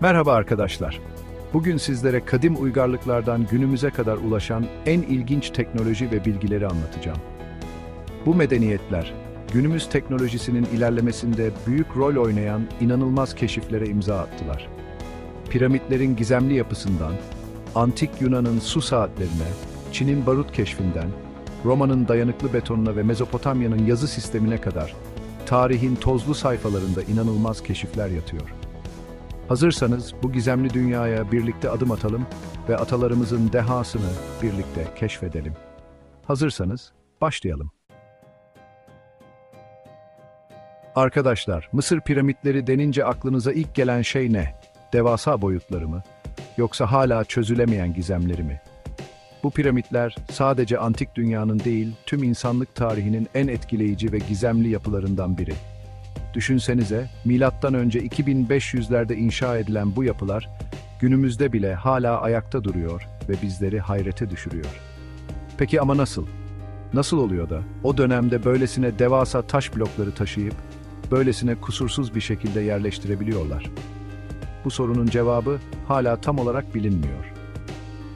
Merhaba arkadaşlar. Bugün sizlere kadim uygarlıklardan günümüze kadar ulaşan en ilginç teknoloji ve bilgileri anlatacağım. Bu medeniyetler, günümüz teknolojisinin ilerlemesinde büyük rol oynayan inanılmaz keşiflere imza attılar. Piramitlerin gizemli yapısından, antik Yunan'ın su saatlerine, Çin'in barut keşfinden, Roma'nın dayanıklı betonuna ve Mezopotamya'nın yazı sistemine kadar tarihin tozlu sayfalarında inanılmaz keşifler yatıyor. Hazırsanız bu gizemli dünyaya birlikte adım atalım ve atalarımızın dehasını birlikte keşfedelim. Hazırsanız başlayalım. Arkadaşlar, Mısır piramitleri denince aklınıza ilk gelen şey ne? Devasa boyutları mı? Yoksa hala çözülemeyen gizemleri mi? Bu piramitler sadece antik dünyanın değil, tüm insanlık tarihinin en etkileyici ve gizemli yapılarından biri. Düşünsenize, milattan önce 2500'lerde inşa edilen bu yapılar günümüzde bile hala ayakta duruyor ve bizleri hayrete düşürüyor. Peki ama nasıl? Nasıl oluyor da o dönemde böylesine devasa taş blokları taşıyıp böylesine kusursuz bir şekilde yerleştirebiliyorlar? Bu sorunun cevabı hala tam olarak bilinmiyor.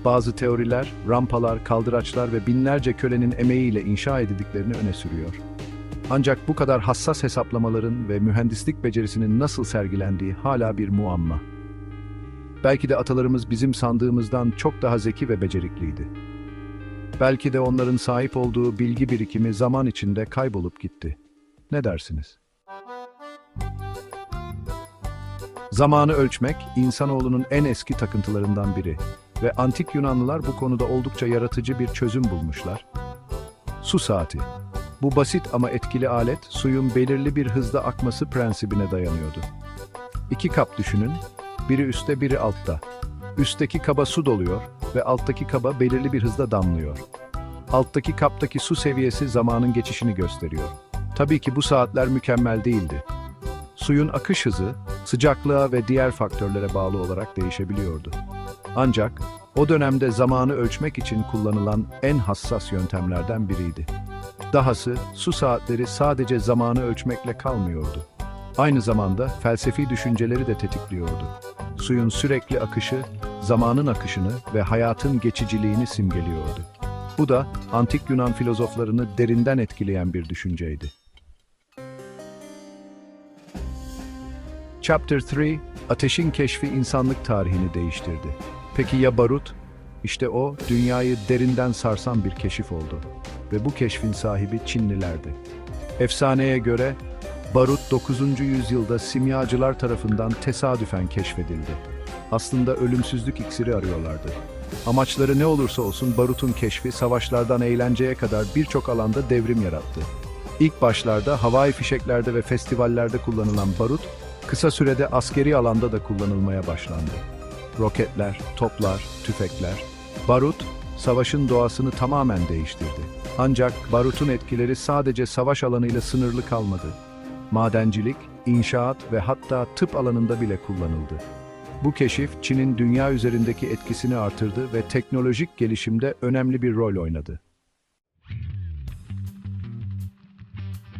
Bazı teoriler, rampalar, kaldıraçlar ve binlerce kölenin emeğiyle inşa edildiklerini öne sürüyor. Ancak bu kadar hassas hesaplamaların ve mühendislik becerisinin nasıl sergilendiği hala bir muamma. Belki de atalarımız bizim sandığımızdan çok daha zeki ve becerikliydi. Belki de onların sahip olduğu bilgi birikimi zaman içinde kaybolup gitti. Ne dersiniz? Zamanı ölçmek, insanoğlunun en eski takıntılarından biri ve antik Yunanlılar bu konuda oldukça yaratıcı bir çözüm bulmuşlar. Su saati. Bu basit ama etkili alet, suyun belirli bir hızda akması prensibine dayanıyordu. İki kap düşünün, biri üstte biri altta. Üstteki kaba su doluyor ve alttaki kaba belirli bir hızda damlıyor. Alttaki kaptaki su seviyesi zamanın geçişini gösteriyor. Tabii ki bu saatler mükemmel değildi. Suyun akış hızı, sıcaklığa ve diğer faktörlere bağlı olarak değişebiliyordu. Ancak o dönemde zamanı ölçmek için kullanılan en hassas yöntemlerden biriydi. Dahası su saatleri sadece zamanı ölçmekle kalmıyordu. Aynı zamanda felsefi düşünceleri de tetikliyordu. Suyun sürekli akışı, zamanın akışını ve hayatın geçiciliğini simgeliyordu. Bu da antik Yunan filozoflarını derinden etkileyen bir düşünceydi. Chapter 3 Ateşin keşfi insanlık tarihini değiştirdi. Peki ya barut? İşte o, dünyayı derinden sarsan bir keşif oldu. Ve bu keşfin sahibi Çinlilerdi. Efsaneye göre, barut 9. yüzyılda simyacılar tarafından tesadüfen keşfedildi. Aslında ölümsüzlük iksiri arıyorlardı. Amaçları ne olursa olsun barutun keşfi savaşlardan eğlenceye kadar birçok alanda devrim yarattı. İlk başlarda havai fişeklerde ve festivallerde kullanılan barut, kısa sürede askeri alanda da kullanılmaya başlandı. Roketler, toplar, tüfekler, barut, savaşın doğasını tamamen değiştirdi. Ancak barutun etkileri sadece savaş alanıyla sınırlı kalmadı. Madencilik, inşaat ve hatta tıp alanında bile kullanıldı. Bu keşif Çin'in dünya üzerindeki etkisini artırdı ve teknolojik gelişimde önemli bir rol oynadı.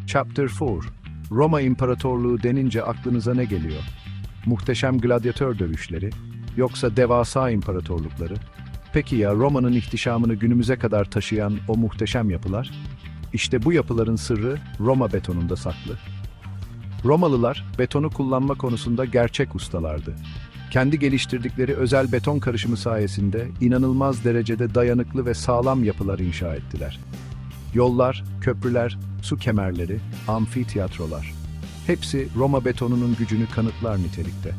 Chapter 4 Roma İmparatorluğu denince aklınıza ne geliyor? Muhteşem gladyatör dövüşleri, yoksa devasa imparatorlukları? Peki ya Roma'nın ihtişamını günümüze kadar taşıyan o muhteşem yapılar? İşte bu yapıların sırrı Roma betonunda saklı. Romalılar betonu kullanma konusunda gerçek ustalardı. Kendi geliştirdikleri özel beton karışımı sayesinde inanılmaz derecede dayanıklı ve sağlam yapılar inşa ettiler. Yollar, köprüler, su kemerleri, amfiteyatrolar. Hepsi Roma betonunun gücünü kanıtlar nitelikte.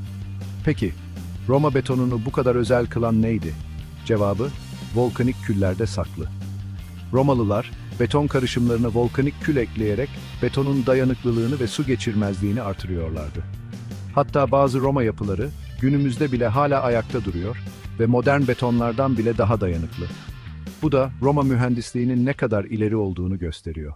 Peki, Roma betonunu bu kadar özel kılan neydi? Cevabı, volkanik küllerde saklı. Romalılar, beton karışımlarına volkanik kül ekleyerek betonun dayanıklılığını ve su geçirmezliğini artırıyorlardı. Hatta bazı Roma yapıları günümüzde bile hala ayakta duruyor ve modern betonlardan bile daha dayanıklı. Bu da Roma mühendisliğinin ne kadar ileri olduğunu gösteriyor.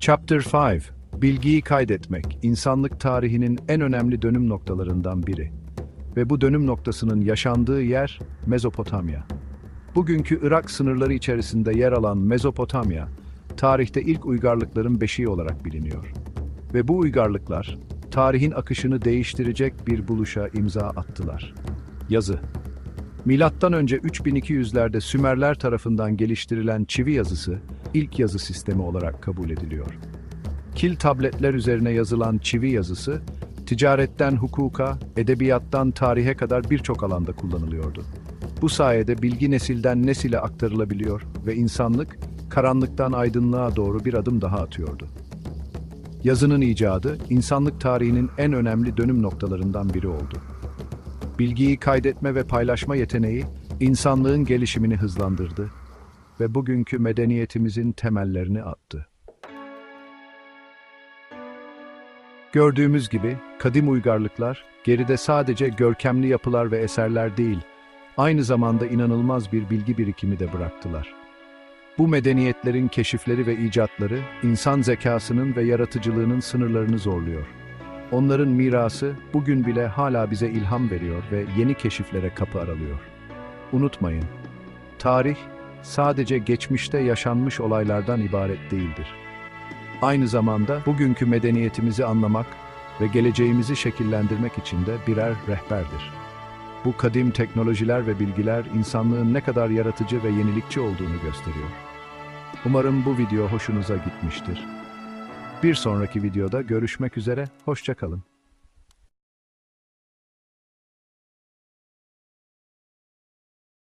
Chapter 5 Bilgiyi kaydetmek, insanlık tarihinin en önemli dönüm noktalarından biri. Ve bu dönüm noktasının yaşandığı yer Mezopotamya. Bugünkü Irak sınırları içerisinde yer alan Mezopotamya, tarihte ilk uygarlıkların beşiği olarak biliniyor. Ve bu uygarlıklar, tarihin akışını değiştirecek bir buluşa imza attılar. Yazı Milattan önce 3200'lerde Sümerler tarafından geliştirilen çivi yazısı ilk yazı sistemi olarak kabul ediliyor. Kil tabletler üzerine yazılan çivi yazısı, ticaretten hukuka, edebiyattan tarihe kadar birçok alanda kullanılıyordu. Bu sayede bilgi nesilden nesile aktarılabiliyor ve insanlık karanlıktan aydınlığa doğru bir adım daha atıyordu. Yazının icadı, insanlık tarihinin en önemli dönüm noktalarından biri oldu. Bilgiyi kaydetme ve paylaşma yeteneği, insanlığın gelişimini hızlandırdı ve bugünkü medeniyetimizin temellerini attı. Gördüğümüz gibi kadim uygarlıklar geride sadece görkemli yapılar ve eserler değil, aynı zamanda inanılmaz bir bilgi birikimi de bıraktılar. Bu medeniyetlerin keşifleri ve icatları insan zekasının ve yaratıcılığının sınırlarını zorluyor. Onların mirası bugün bile hala bize ilham veriyor ve yeni keşiflere kapı aralıyor. Unutmayın, tarih sadece geçmişte yaşanmış olaylardan ibaret değildir. Aynı zamanda bugünkü medeniyetimizi anlamak ve geleceğimizi şekillendirmek için de birer rehberdir. Bu kadim teknolojiler ve bilgiler insanlığın ne kadar yaratıcı ve yenilikçi olduğunu gösteriyor. Umarım bu video hoşunuza gitmiştir. Bir sonraki videoda görüşmek üzere, hoşça kalın.